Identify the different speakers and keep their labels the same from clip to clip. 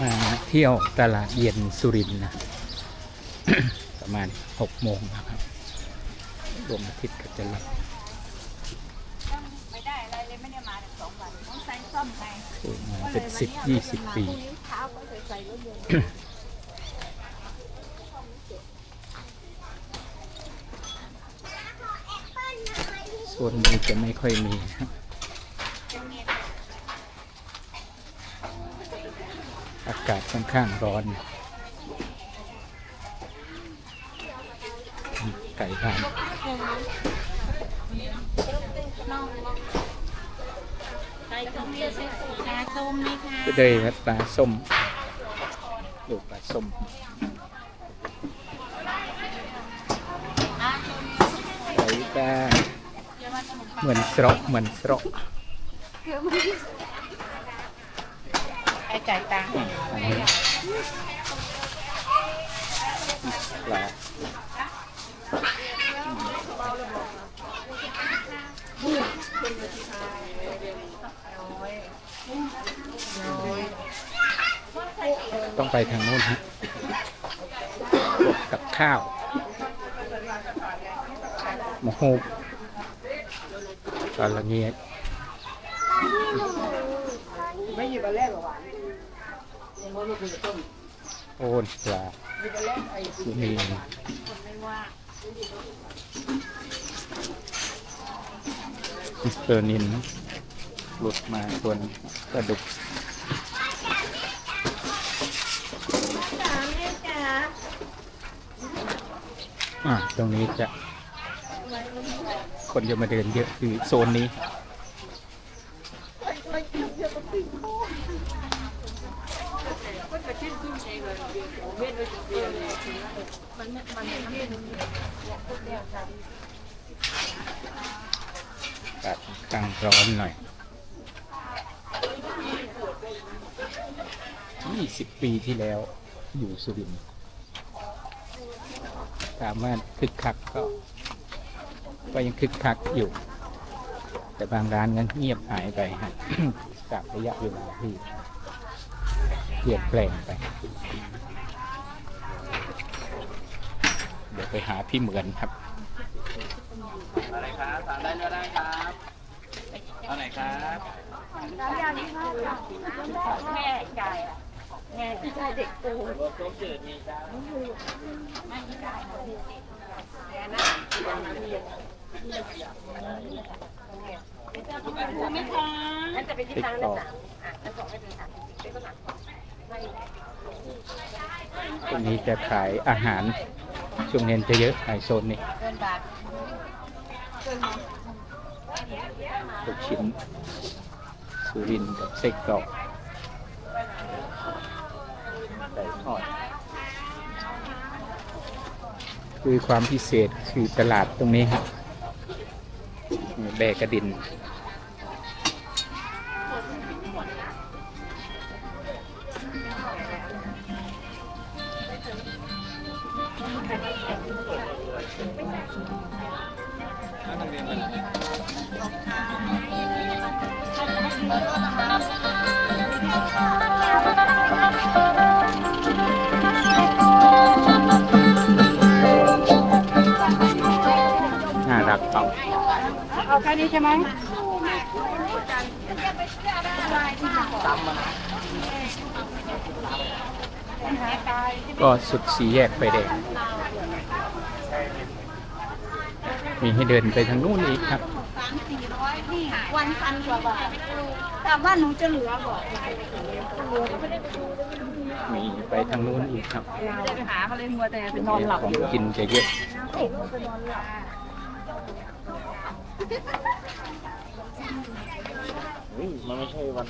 Speaker 1: มาเที่ยวตลาดเย็นสุรินทร์นะ ประมาณหกโมงนะครับดวงอาทิตย์ก็จะลับ
Speaker 2: ไม่ได้อะไรเลยไม่ได้มาสองวันต้องใส่ซ่อมไง
Speaker 1: คือมาเป็นสิบยี่สิบปี
Speaker 2: เช้าก็ใส่รถยนต์
Speaker 1: ส่วนนี้จะไม่ค่อยมีครับากาศค่อนข้างร้อน ไก่บ้าน
Speaker 2: ไก่ต้มเยอะสิปลาส้มนี่ค่ะ
Speaker 1: ก็เลยครับปลาส้มดูปลาส้มไก่บ้าเหมือนสระเหมือนสระ
Speaker 2: ไอ้จ่ายตังค์
Speaker 1: อันนี้ปลาต้องไปทางโน้นฮะกับข้าวมะฮูบตอนละเงีย
Speaker 3: ไม่หยิบอันแรกหรอวะ
Speaker 1: โอนปลา
Speaker 3: หยิบอันแรกไอ้
Speaker 1: ที่นี่เจอนินหลุดมาตัวหนึงกระดุกอ่าตรงนี้จะ คนจะมาเดินเยอะคือโซนนี้ อากาศค่างร้อนหน่อย20ปีที่แล้วอยู่สุรินทร์ถามว่าคึกคักก็ ก็ยังคึกคักอยู่ แต่บางร้านนั้นเงียบหายไปจากระยะเวลาที่เปลี่ยนแปลงไป เดี๋ยว ไปหาพี่เหมือนครับ
Speaker 4: อะไรครับสั่งได้เลยได้ครับเอาไหนครับ
Speaker 2: แม่จ่ายอะแม่ที่ได้เด็กโต
Speaker 4: รสต้มจืดมีจ้า
Speaker 2: ถูกไหมคะ
Speaker 3: นั่นจะไปที่
Speaker 1: ติ๊ก
Speaker 3: ตังค์
Speaker 1: ต่
Speaker 3: นั่
Speaker 1: อน
Speaker 3: น่ะอะนั่นสองไม่เป็นสามเป็นก็สาม
Speaker 1: ตรงนี้จะขายอาหาร ช่วงเย็นจะเยอะขายโซนนี้
Speaker 2: เกินบาท
Speaker 1: ลูกชิ้นสุรินกับไส้กรอกไก่ทอดคือความพิเศษคือตลาดตรงนี้ครับแบกกระดิน น่ารักเปล่า
Speaker 2: เอาแค่นี้ใช่ไหม
Speaker 1: ก็สุดสีแยกไฟแดง มีให้เดินไปทางนู้นอีกครับ
Speaker 2: สามสี่ร้อยนี่วันพันกว่าบาทถามว่าหนูจะเหลือบอก
Speaker 1: มีไปทางนู้นอีกครับ
Speaker 2: ไม่ได้ไปหาเขาเลยมัวแต่ไปนอนหลับ
Speaker 1: ของ
Speaker 2: อยู่
Speaker 1: กินจะเยอะ
Speaker 4: มันไม่ใช่วัน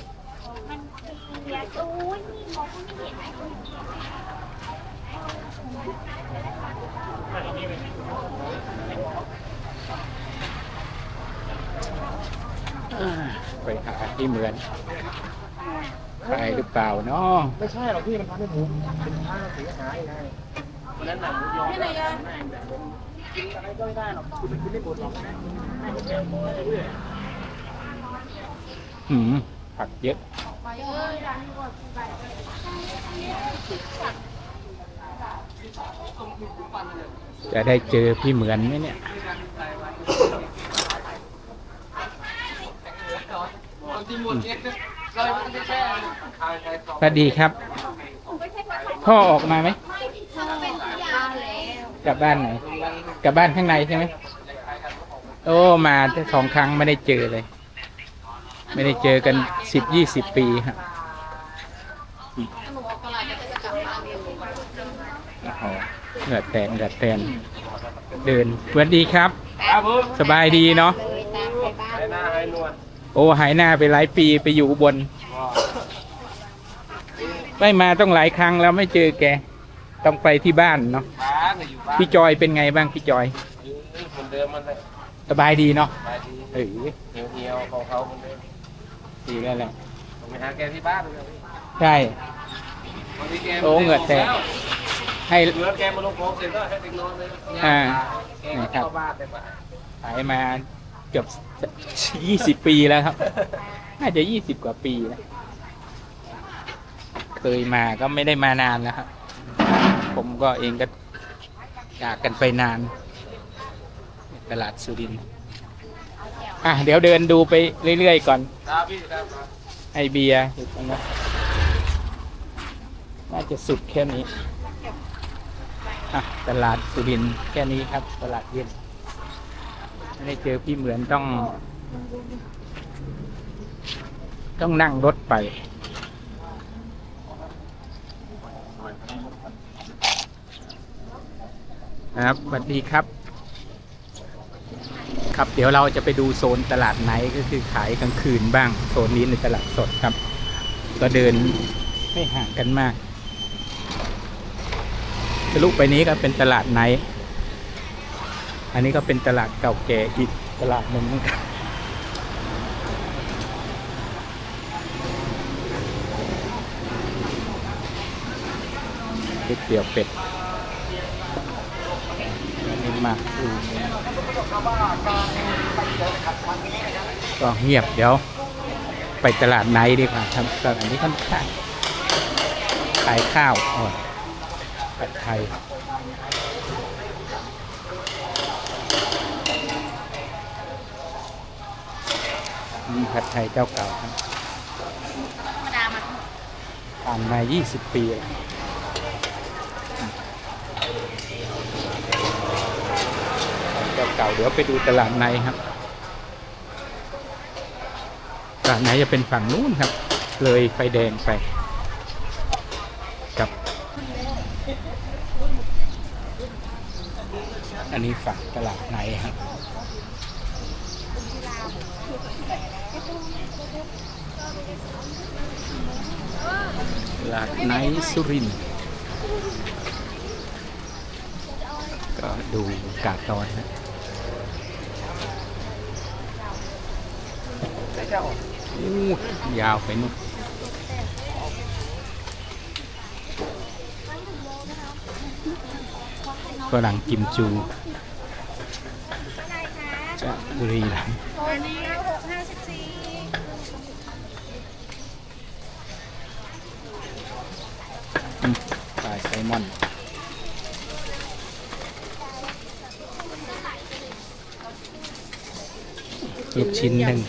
Speaker 1: ไไปหาที่เหมือนขายหรือเปล่าเนาะ
Speaker 4: ไม่ใช่หรอกพี่มันทำให้ผมเป็นผ้าเสียหายไงวันนั้นหนังหมูยอที่ไหนอะกินอะไรก็ไม่ได้หรอกคุณคุณไม่บ่นหรอกนะ
Speaker 1: หืมผักเยอะจะได้เจอพี่เหมือนไหมเนี่ย สวัสดีครับ พ่อออกมาไหมกลับบ้านไหนกลับบ้านข้างในใช่ไหมโอ้มาแค่สองครั้งไม่ได้เจอเลย ไม่ได้เจอกันสิบยี่สิบปีครับโอ้โหเหงื่อแตกเหงื่อแตนเดินสวัสดีครับ
Speaker 4: ครับผม
Speaker 1: สบายดีเนาะ
Speaker 4: หายหน้าหายนวล
Speaker 1: โอ้หายหน้าไปหลายปีไปอยู่อุบนไม่มาต้องหลายครั้งแล้วไม่เจอแก ต้องไปที่บ้านเนาะ
Speaker 4: บ้านน่ะอยู่บ้าน
Speaker 1: พี่จอยเป็นไงบ้างพี่จอย
Speaker 4: เหมือนเดิมมันเลย
Speaker 1: สบายดีเนาะ
Speaker 4: ไปดี
Speaker 1: เออ
Speaker 4: เหี่ยวเหี่ยวๆของเขาเหมือนเดิม
Speaker 1: ดีแล้วแหละ
Speaker 4: ผมไปหาแกที่บ้านเลย
Speaker 1: ใช่
Speaker 4: บางทีแก
Speaker 1: โอ้เหงื่อแตกให้
Speaker 4: เหลือแกมาลงโพงเสร็จแล้วให้เด็กนอนเลย
Speaker 1: อ่า
Speaker 4: แกก็เข้าบ้านแต่ว่า
Speaker 1: ขายมาเกือบยี่สิบปีแล้วครับ น่าจะยี่สิบกว่าปีแล้วเคยมาก็ไม่ได้มานานแล้วครับ ผมก็เองก็จากกันไปนาน ตลาดสุรินทร์อะเดี๋ยวเดินดูไปเรื่อยๆก่อนไอเบียร์อยู่ตรงนั้นน่าจะสุดแค่นี้อะตลาดสุรินทร์แค่นี้ครับ ตลาดเย็น ไม่ได้เจอพี่เหมือนต้อง ต้องนั่งรถไป นะครับสวัสดีครับ ครับเดี๋ยวเราจะไปดูโซนตลาดไนท์ก็คือขายกลางคืนบ้าง โซนนี้ในตลาดสดครับ ก็เดินไม่ห่างกันมากทะลุไปนี้ก็เป็นตลาดไนท์ อันนี้ก็เป็นตลาดเก่าแก่อีกตลาดหนึ่งเหมือนกันก๋วยเตี๋ยวเป็ดนี่มากดูก็เงียบเดี๋ยว ไปตลาดไนดีกว่าครับตลาดนี้ค่อนข้างขายข้าวอ่อนผัดไทย มีผัดไทยเจ้าเก่าครับผ่านมา 20 ปีแล้วเจ้าเก่าเดี๋ยวไปดูตลาดในครับ ตลาดไหนจะเป็นฝั่งนู้นครับ เลยไฟแดงไปกับ อันนี้ฝั่งตลาดไหนครับ ตลาดไนสุรินก็ดูกาศร้อนนะยาวไปนู่นฝรั่งกิมจู บุรีรัมย์
Speaker 2: อันนี้หกห้าสิบสี่
Speaker 1: อืมปลาไซลมอนลูกชิ้นหนึ่ง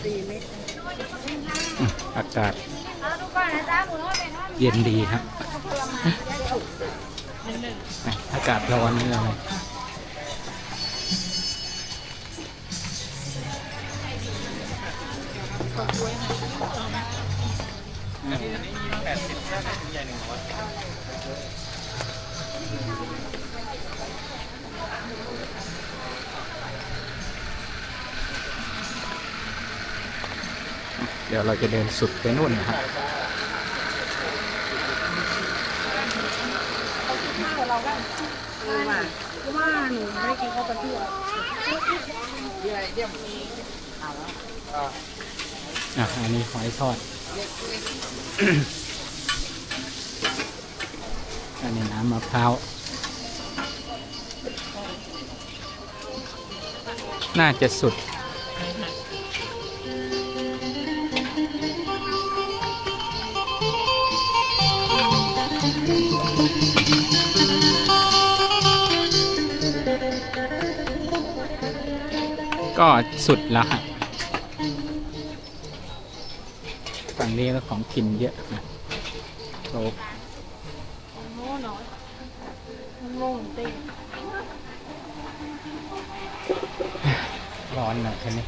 Speaker 1: อืมอากาศ
Speaker 2: เอาดูก่อนนะจ๊ะหมูทอดเป็นทอด
Speaker 1: เย็นดีครับอะอากาศร้อนนี่เลยเดี๋ยวเราจะเดินสุดไปนู่นนะครับ
Speaker 3: ว่าหนูไม่กินข้าวปลาทู
Speaker 1: อ่ะอันนี้หอยทอด อันนี้น้ำมะพร้าว น่าจะสุดก็สุดแล้วฮะ นี้ก็ของกินเยอะนะโต๊ะ
Speaker 2: โน่นเนาะโน่นเต็ม
Speaker 1: ร้อนหน่อยคันนี้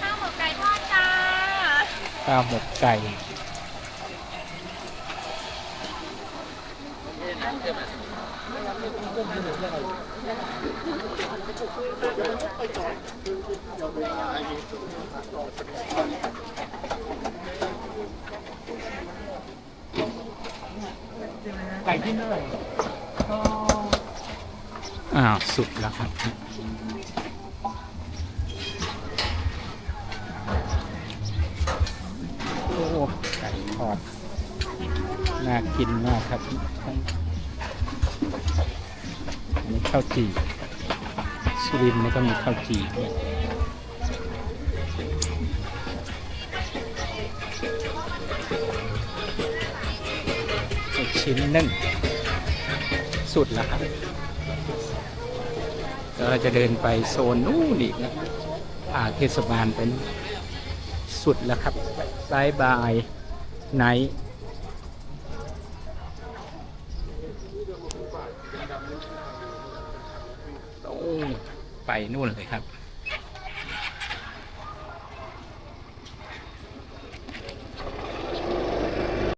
Speaker 2: ข้าวหมกไก่ทอดจ้า
Speaker 1: ข้าวหมกไก่
Speaker 4: ไก่ที่เนื่อย
Speaker 1: อ้าวสุดแล้วครับโอ้ไก่ทอดน่ากินมากครับอันนี้ข้าวจี่สุรินทร์นี่ก็มีข้าวจี่ด้วย ชิ้นหนึ่ง สุดแล้วครับก็จะเดินไปโซนนู้นอีกนะผ่าเทศบาลเป็นสุดแล้วครับบายบายไนท์ไปนู่นเลยครับ